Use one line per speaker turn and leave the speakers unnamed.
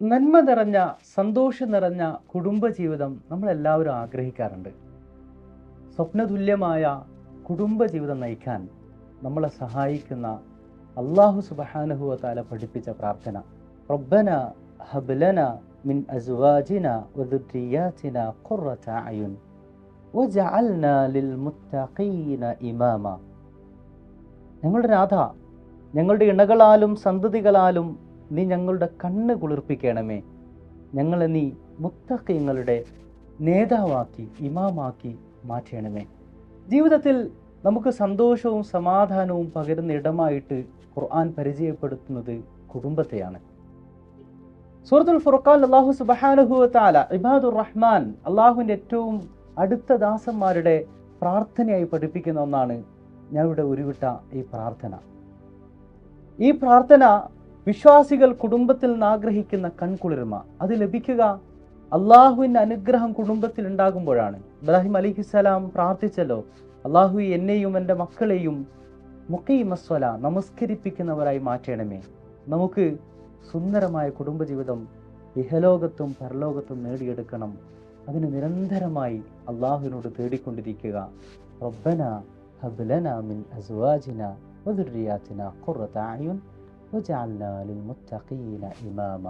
നന്മ നിറഞ്ഞ സന്തോഷം നിറഞ്ഞ കുടുംബജീവിതം നമ്മളെല്ലാവരും ആഗ്രഹിക്കാറുണ്ട്. സ്വപ്നതുല്യമായ കുടുംബജീവിതം നയിക്കാൻ നമ്മളെ സഹായിക്കുന്ന അള്ളാഹു സുബഹാനഹുവ താല പഠിപ്പിച്ച പ്രാർത്ഥന. റബ്ബന ഹബ്ലന മിൻ അസ്വാജിന വദുദ്രിയാതിന ഖുറത അയുൻ വജഅൽന ലിൽ മുത്തഖീന ഇമാമ. ഞങ്ങളുടെ രാധ ഞങ്ങളുടെ ഇണകളാലും സന്തതികളാലും നീ ഞങ്ങളുടെ കണ്ണ് കുളിർപ്പിക്കണമേ. ഞങ്ങളെ നീ മുത്തഖീങ്ങളുടെ നേതാവാക്കി ഇമാമാക്കി മാറ്റണമേ. ജീവിതത്തിൽ നമുക്ക് സന്തോഷവും സമാധാനവും പകരുന്ന ഇടമായിട്ട് ഖുർആൻ പരിചയപ്പെടുത്തുന്നത് കുടുംബത്തെയാണ്. സൂറത്തുൽ ഫുർഖാൻ അള്ളാഹു സുബാനുഹുത്താല താല ഇബാദുർ റഹ്മാൻ അള്ളാഹുവിന്റെ ഏറ്റവും അടുത്ത ദാസന്മാരുടെ പ്രാർത്ഥനയായി പഠിപ്പിക്കുന്ന ഒന്നാണ് ഇവിടെ ഉരുവിട്ട ഈ പ്രാർത്ഥന. ഈ പ്രാർത്ഥന വിശ്വാസികൾ കുടുംബത്തിൽ നിന്ന് ആഗ്രഹിക്കുന്ന കൺകുളിർമ അത് ലഭിക്കുക അള്ളാഹുവിന്റെ അനുഗ്രഹം കുടുംബത്തിൽ ഉണ്ടാകുമ്പോഴാണ്. ഇബ്രാഹിം അലിഹിസ്സലാം പ്രാർത്ഥിച്ചല്ലോ അള്ളാഹു എന്നെയും എന്റെ മക്കളെയും മുക്കൈമസ്വല നമസ്കരിപ്പിക്കുന്നവരായി മാറ്റണമേ. നമുക്ക് സുന്ദരമായ കുടുംബജീവിതം ഇഹലോകത്തും പരലോകത്തും നേടിയെടുക്കണം. അതിന് നിരന്തരമായി അള്ളാഹുവിനോട് തേടിക്കൊണ്ടിരിക്കുക. റബ്ബന ഹബ്ലന മിൻ അസ്വാജിന വദുരിയാതിന ഖുറത അയുൻ വജഅൽനാ ലിൽമുത്തഖീന ഇമാമ